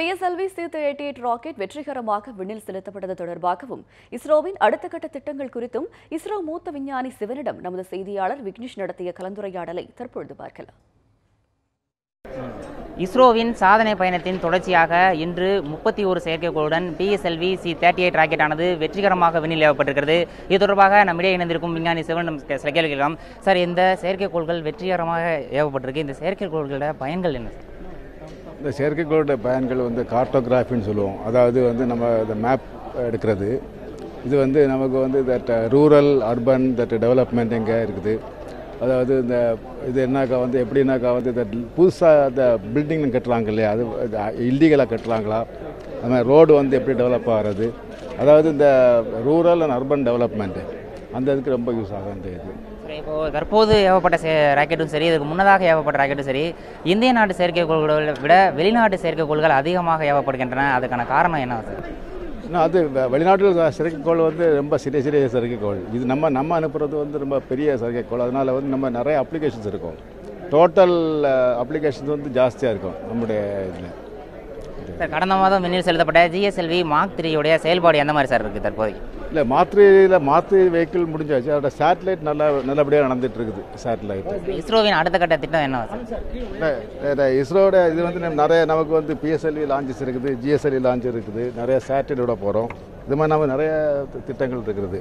PSLV C eighty eight rocket வெற்றிகரமாக விண்ணில் செலுத்தப்பட்டது தொடர்பாகவும் இஸ்ரோவின் அடுத்த கட்ட திட்டங்கள் குறித்தும் இஸ்ரோ மூத்த விஞ்ஞானி சிவனிடம் நமது செய்தியாளர் விக்னேஷ் நடத்திய கலந்துரையாடலை தற்பொழுது பார்க்கலாம். இஸ்ரோவின் சாதனை பயணத்தின் தொடர்ச்சியாக இன்று முப்பத்தி ஒரு செயற்கைக்கோளுடன் பிஎஸ்எல்வி சி தேர்ட்டி எயிட் ராக்கெட்டானது வெற்றிகரமாக விண்ணில் ஏவப்பட்டிருக்கிறது. இது தொடர்பாக நம்மிடையே இணைந்திருக்கும் விஞ்ஞானி சிவன் சில கேள்வி சார் இந்த செயற்கைக்கோள்கள் வெற்றிகரமாக ஏவப்பட்டிருக்கு. இந்த செயற்கைக்கோள்களோட பயன்கள் என்ன? சார் இந்த செயற்கைக்கோளோட பயன்கள் வந்து கார்ட்டோகிராஃபின்னு சொல்லுவோம். அதாவது வந்து நம்ம இந்த மேப் எடுக்கிறது. இது வந்து நமக்கு வந்து that rural urban that development எங்கே இருக்குது. அதாவது இந்த இது என்னக்கா வந்து எப்படின்னாக்கா வந்து இந்த புதுசாக இந்த பில்டிங் கட்டுறாங்க இல்லையா? அது இல்லீகலாக கட்டுறாங்களா? அது மாதிரி ரோடு வந்து எப்படி டெவலப் ஆகிறது? அதாவது இந்த ரூரல் அண்ட் அர்பன் டெவலப்மெண்ட்டு அந்த இதுக்கு ரொம்ப யூஸ் ஆகும் இந்த இது. சரி இப்போ தற்போது ஏவப்பட்ட சே- ராக்கெட்டும் சரி இதுக்கு முன்னதாக ஏவப்பட்ட ராக்கெட்டும் சரி இந்திய நாட்டு செயற்கைக்கோள்களை விட வெளிநாட்டு செயற்கைக்கோள்கள் அதிகமாக ஏவப்படுகின்றன. அதுக்கான காரணம் என்ன சார்? அது வெளிநாட்டில் செயற்கைக்கோள் வந்து ரொம்ப சிறிய சிறிய செயற்கைக்கோள் இது நம்ம நம்ம அனுப்புறது வந்து ரொம்ப பெரிய செயற்கைக்கோள் அதனால் வந்து நம்ம நிறைய அப்ளிகேஷன்ஸ் இருக்கும். டோட்டல் அப்ளிகேஷன்ஸ் வந்து ஜாஸ்தியாக இருக்கும் நம்முடைய இதில். சார் கடந்த மாதம் விண்ணில் செலுத்தப்பட்ட ஜிஎஸ்எல்வி மார்க் த்ரீயுடைய செயல்பாடு எந்த மாதிரி சார் இருக்குது தற்போதைக்கு? இல்லை மாத்திரையில் மாத்திரை வெஹிக்கிள் முடிஞ்சாச்சு. அதோட சேட்டலைட் நல்லா நல்லபடியாக நடந்துட்டு இருக்குது சேட்டலைட் இஸ்ரோவின் அடுத்த கட்ட திட்டம் என்ன சார்? இஸ்ரோட இது வந்து நிறைய நமக்கு வந்து பிஎஸ்எல்வி லான்ச்சஸ் இருக்குது ஜிஎஸ்எல்வி லான்ச் இருக்குது நிறைய சேட்டலைட்டோட போகிறோம் இது மாதிரி நம்ம நிறைய திட்டங்கள் இருக்கிறது